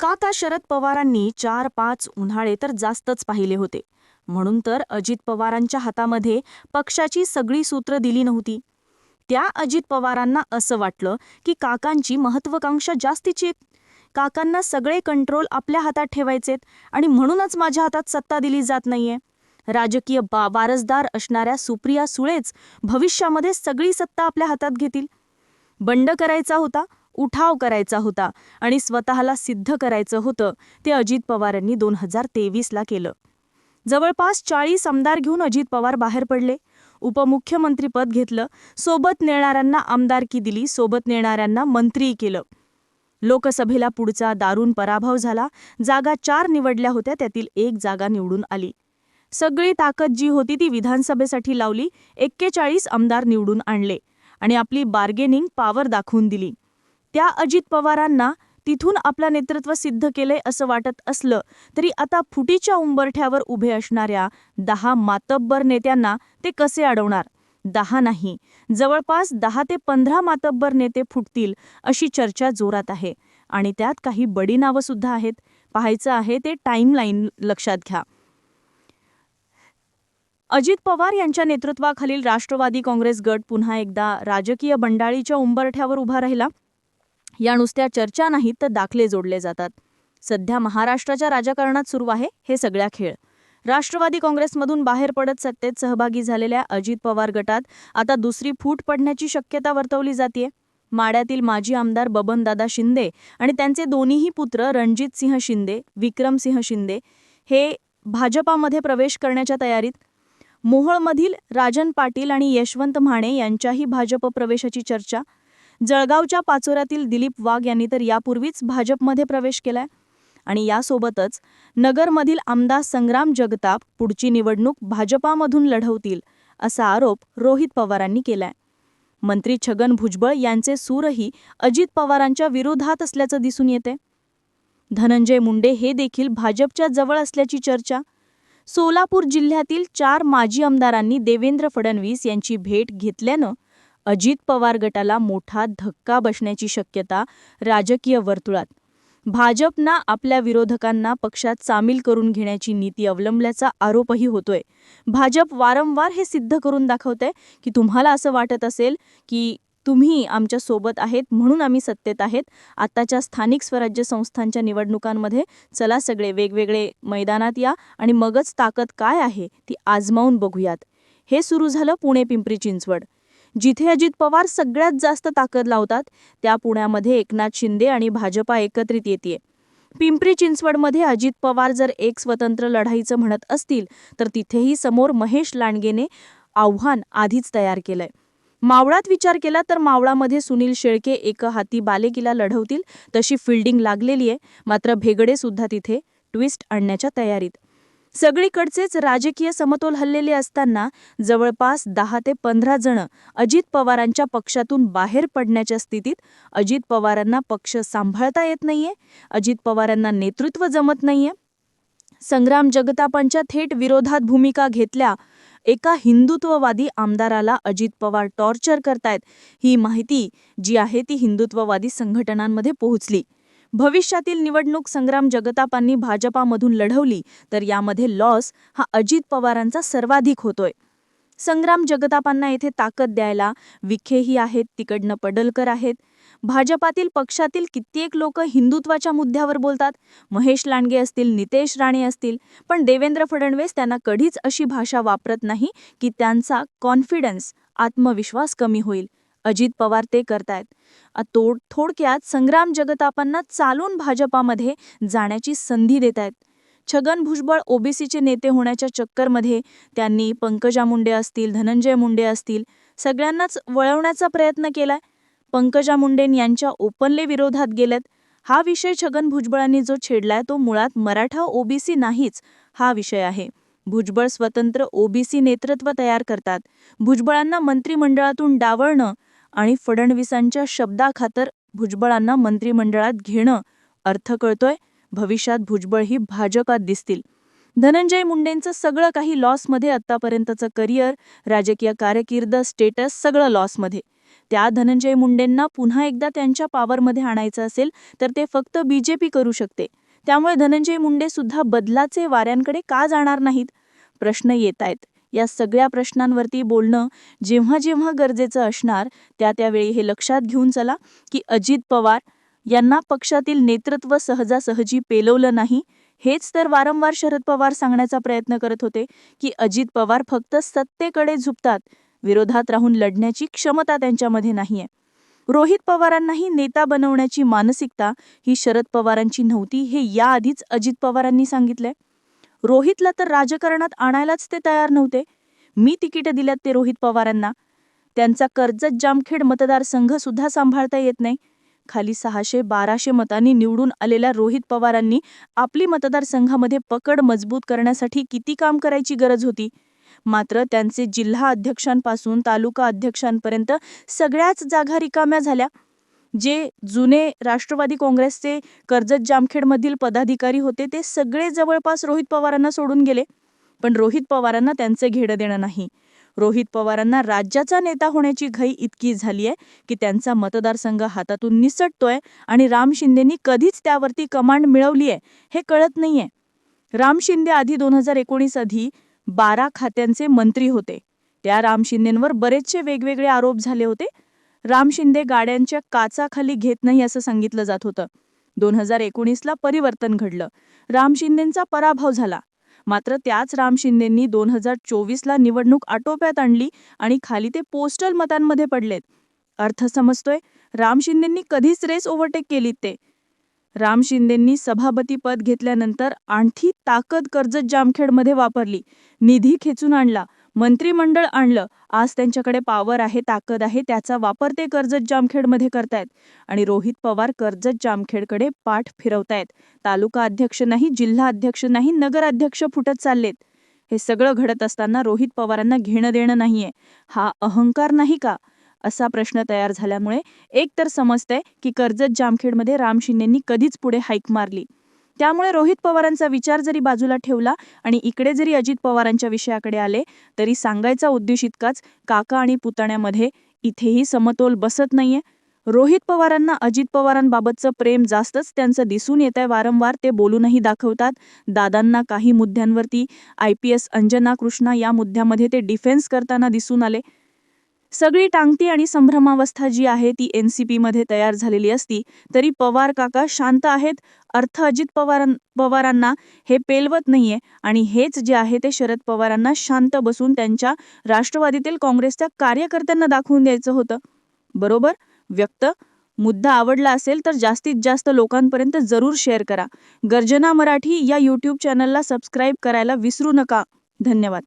काका शरद पवारांनी चार पाच उन्हाळे तर जास्तच पाहिले होते. म्हणून तर अजित पवारांच्या हातामध्ये पक्षाची सगळी सूत्र दिली नव्हती. त्या अजित पवारांना असं वाटलं की काकांची महत्वाकांक्षा जास्तीची काकांना सगळे कंट्रोल आपल्या हातात ठेवायचेत आणि म्हणूनच माझ्या हातात सत्ता दिली जात नाहीये. राजकीय बा वारसदार असणाऱ्या सुप्रिया सुळेच भविष्यामध्ये सगळी सत्ता आपल्या हातात घेतील. बंड करायचा होता उठाव करायचा होता आणि स्वतःला सिद्ध करायचं होतं ते अजित पवारांनी दोन हजार तेवीसला केलं. जवळपास चाळीस आमदार घेऊन अजित पवार बाहेर पडले. उपमुख्यमंत्रीपद घेतलं. सोबत नेणाऱ्यांना आमदारकी दिली. सोबत नेणाऱ्यांना मंत्री केलं. लोकसभेला पुढचा दारुण पराभव झाला. जागा चार निवडल्या होत्या. त्यातील एक जागा निवडून आली. सगळी ताकद जी होती ती विधानसभेसाठी लावली. एक्केचाळीस आमदार निवडून आणले आणि आपली बार्गेनिंग पॉवर दाखवून दिली. त्या अजित पवारांना तिथून आपलं नेतृत्व सिद्ध केलंय असं वाटत असलं तरी आता फुटीच्या उंबरठ्यावर उभे असणाऱ्या दहा मातब्बर नेत्यांना ते कसे अडवणार? दहा नाही. जवळपास दहा ते पंधरा मातब्बर नेते फुटतील अशी चर्चा जोरात आहे. आणि त्यात काही बडी नावं सुद्धा आहेत. पाहायचं आहे ते टाईमलाईन लक्षात घ्या. अजित पवार यांच्या नेतृत्वाखालील राष्ट्रवादी काँग्रेस गट पुन्हा एकदा राजकीय बंडाळीच्या उंबरठ्यावर उभा राहिला. या नुसत्या चर्चा नाहीत तर दाखले जोडले जातात. सध्या महाराष्ट्राच्या राजकारणात सुरू आहे हे सगळ्या खेळ. राष्ट्रवादी काँग्रेसमधून बाहेर पडत सत्तेत सहभागी झालेल्या अजित पवार गटात आता दुसरी फूट पडण्याची शक्यता वर्तवली जाते माड्यातील माजी आमदार बबनदादा शिंदे आणि त्यांचे दोन्हीही पुत्र रणजित सिंह शिंदे विक्रमसिंह शिंदे हे भाजपामध्ये प्रवेश करण्याच्या तयारीत. मोहोळमधील राजन पाटील आणि यशवंत म्हाणे यांच्याही भाजप प्रवेशाची चर्चा जळगावच्या पाचोऱ्यातील दिलीप वाघ यांनी तर यापूर्वीच भाजपमध्ये प्रवेश केलाय. आणि यासोबतच नगरमधील आमदार संग्राम जगताप पुढची निवडणूक भाजपामधून लढवतील असा आरोप रोहित पवारांनी केलाय. मंत्री छगन भुजबळ यांचे सूरही अजित पवारांच्या विरोधात असल्याचं दिसून येते धनंजय मुंडे हे देखील भाजपच्या जवळ असल्याची चर्चा. सोलापूर जिल्ह्यातील चार माजी आमदारांनी देवेंद्र फडणवीस यांची भेट घेतल्यानं अजित पवार गटाला मोठा धक्का बसण्याची शक्यता राजकीय वर्तुळात. भाजपना आपल्या विरोधकांना पक्षात सामील करून घेण्याची नीती अवलंबल्याचा आरोपही होतोय. भाजप वारंवार हे सिद्ध करून दाखवतंय की तुम्हाला असं वाटत असेल की तुम्ही आमच्यासोबत आहेत म्हणून आम्ही सत्तेत आहेत. आत्ताच्या स्थानिक स्वराज्य संस्थांच्या निवडणुकांमध्ये चला सगळे वेगवेगळे मैदानात या आणि मगच ताकद काय आहे ती आजमावून बघूयात. हे सुरू झालं पुणे पिंपरी चिंचवड. जिथे अजित पवार सगळ्यात जास्त ताकद लावतात त्या पुण्यामध्ये एकनाथ शिंदे आणि भाजपा एकत्रित येते पिंपरी चिंचवडमध्ये अजित पवार जर एक स्वतंत्र लढाईचं म्हणत असतील तर तिथेही समोर महेश लांडगेने आव्हान आधीच तयार केलंय. मावळात विचार केला तर मावळामध्ये सुनील शेळके एक हाती बालेकिला लढवतील तशी फिल्डिंग लागलेली आहे मात्र भेगडे सुद्धा तिथे ट्विस्ट आणण्याच्या तयारीत. सगळीकडचेच राजकीय समतोल हल्लेले असताना जवळपास दहा ते पंधरा जण अजित पवारांच्या पक्षातून बाहेर पडण्याच्या स्थितीत अजित पवारांना पक्ष सांभाळता येत नाहीये अजित पवारांना नेतृत्व जमत नाहीये. संग्राम जगतापांच्या थेट विरोधात भूमिका घेतल्या एका हिंदुत्ववादी आमदाराला अजित पवार टॉर्चर करतायत. ही माहिती जी आहे ती हिंदुत्ववादी संघटनांमध्ये पोहोचली. भविष्यातील निवडणूक संग्राम जगतापांनी भाजपामधून लढवली तर यामध्ये लॉस हा अजित पवारांचा सर्वाधिक होतोय. संग्राम जगतापांना येथे ताकद द्यायला विखेही आहेत तिकडनं पडलकर आहेत. भाजपातील पक्षातील कित्येक लोक हिंदुत्वाच्या मुद्द्यावर बोलतात. महेश लांडगे असतील नितेश राणे असतील पण देवेंद्र फडणवीस त्यांना कधीच अशी भाषा वापरत नाही की त्यांचा कॉन्फिडन्स आत्मविश्वास कमी होईल. अजित पवार ते करतायत. तोड थोडक्यात संग्राम जगतापांना चालून भाजपामध्ये जाण्याची संधी देत आहेत छगन भुजबळ ओबीसीचे नेते होण्याच्या चक्करमध्ये त्यांनी पंकजा मुंडे असतील धनंजय मुंडे असतील सगळ्यांनाच वळवण्याचा प्रयत्न केलाय. पंकजा मुंडेन यांच्या ओपनले विरोधात गेल्यात. हा विषय छगन भुजबळांनी जो छेडलाय तो मुळात मराठा ओबीसी नाहीच हा विषय आहे. भुजबळ स्वतंत्र ओबीसी नेतृत्व तयार करतात. भुजबळांना मंत्रिमंडळातून डावळणं आणि फडणवीसांच्या शब्दाखातर भुजबळांना मंत्रिमंडळात घेणं अर्थ कळतोय. भविष्यात भुजबळ ही भाजपात दिसतील. धनंजय मुंडेंचं सगळं काही लॉसमध्ये आत्तापर्यंतचं करिअर राजकीय कारकीर्द स्टेटस सगळं लॉसमध्ये. त्या धनंजय मुंडेंना पुन्हा एकदा त्यांच्या पॉवरमध्ये आणायचं असेल तर ते फक्त बीजेपी करू शकते. त्यामुळे धनंजय मुंडे सुद्धा बदलाचे वाऱ्यांकडे का जाणार नाहीत? प्रश्न येत आहेत. या सगळ्या प्रश्नांवरती बोलणं जेव्हा जेव्हा गरजेचं असणार त्या त्यावेळी हे लक्षात घेऊन चला की अजित पवार यांना पक्षातील नेतृत्व सहजासहजी पेलवलं नाही. हेच तर वारंवार शरद पवार सांगण्याचा प्रयत्न करत होते की अजित पवार फक्त सत्तेकडे झुकतात विरोधात राहून लढण्याची क्षमता त्यांच्यामध्ये नाहीये. रोहित पवारांनाही नेता बनवण्याची मानसिकता ही शरद पवारांची नव्हती हे याआधीच अजित पवारांनी सांगितलंय. रोहितला तर राजकारणात आणायलाच ते तयार नव्हते. मी तिकीटं दिल्यात ते रोहित पवारांना. त्यांचा कर्जत जामखेड मतदारसंघ सुद्धा सांभाळता येत नाही. खाली सहाशे बाराशे मतांनी निवडून आलेल्या रोहित पवारांनी आपली मतदारसंघामध्ये पकड मजबूत करण्यासाठी किती काम करायची गरज होती? मात्र त्यांचे जिल्हा अध्यक्षांपासून तालुका अध्यक्षांपर्यंत सगळ्याच जागा रिकाम्या झाल्या. जे जुने राष्ट्रवादी काँग्रेसचे कर्जत जामखेडमधील पदाधिकारी होते ते सगळे जवळपास रोहित पवारांना सोडून गेले. पण रोहित पवारांना त्यांचे घेणं देणं नाही. रोहित पवारांना राज्याचा नेता होण्याची घाई इतकी झाली आहे की त्यांचा मतदारसंघ हातातून निसटतोय आणि राम शिंदेनी कधीच त्यावरती कमांड मिळवली आहे हे कळत नाहीये. राम शिंदे आधी दोन हजार एकोणीस आधी बारा खात्यांचे मंत्री होते. त्या राम शिंदेंवर बरेचसे वेगवेगळे आरोप झाले होते. राम शिंदे गाड्यांच्या काचाखाली घेत नाही असं सांगितलं जात होतं. दोन हजार एकोणीसला परिवर्तन घडलं. राम शिंदेंचा पराभव झाला. मात्र त्याच राम शिंदेंनी दोन हजार चोवीसला निवडणूक आटोप्यात आणली आणि खाली ते पोस्टल मतांमध्ये पडलेत. अर्थ समजतोय? राम शिंदेंनी कधीच रेस ओव्हरटेक केलीत ते. राम शिंदेंनी सभापतीपद घेतल्यानंतर आणखी ताकद कर्जत जामखेडमध्ये वापरली. निधी खेचून आणला. मंत्रिमंडळ आणलं. आज त्यांच्याकडे पॉवर आहे ताकद आहे त्याचा वापर ते कर्जत जामखेडमध्ये करतायत. आणि रोहित पवार कर्जत जामखेडकडे पाठ फिरवतायत. तालुका अध्यक्ष नाही जिल्हा अध्यक्ष नाही नगराध्यक्ष फुटत चाललेत. हे सगळं घडत असताना रोहित पवारांना घेणं देणं नाहीये. हा अहंकार नाही का? असा प्रश्न तयार झाल्यामुळे एक तर समजतंय की कर्जत जामखेडमध्ये राम शिंदेंनी कधीच पुढे हाईक मारली. त्यामुळे रोहित पवारांचा विचार जरी बाजूला ठेवला आणि इकडे जरी अजित पवारांच्या विषयाकडे आले तरी सांगायचा उद्देश इतकाच काका आणि पुतण्यामध्ये इथेही समतोल बसत नाहीये. रोहित पवारांना अजित पवारांबाबतचं प्रेम जास्तच त्यांचं दिसून येत आहे वारंवार ते बोलूनही दाखवतात. दादांना काही मुद्द्यांवरती I P S Anjana Krishna या मुद्द्यामध्ये ते डिफेन्स करताना दिसून आले. सगळी टांगती आणि संभ्रमावस्था जी आहे ती एन सी पीमध्ये तयार झालेली असती तरी पवार काका शांत आहेत. अर्थ अजित पवारां पवारांना हे पेलवत नाहीये आणि हेच जे आहे ते शरद पवारांना शांत बसून त्यांच्या राष्ट्रवादीतील काँग्रेसच्या कार्यकर्त्यांना दाखवून द्यायचं होतं. बरोबर? व्यक्त? मुद्दा आवडला असेल तर जास्तीत जास्त लोकांपर्यंत जरूर शेअर करा. गर्जना मराठी या यूट्यूब चॅनलला सबस्क्राईब करायला विसरू नका. धन्यवाद.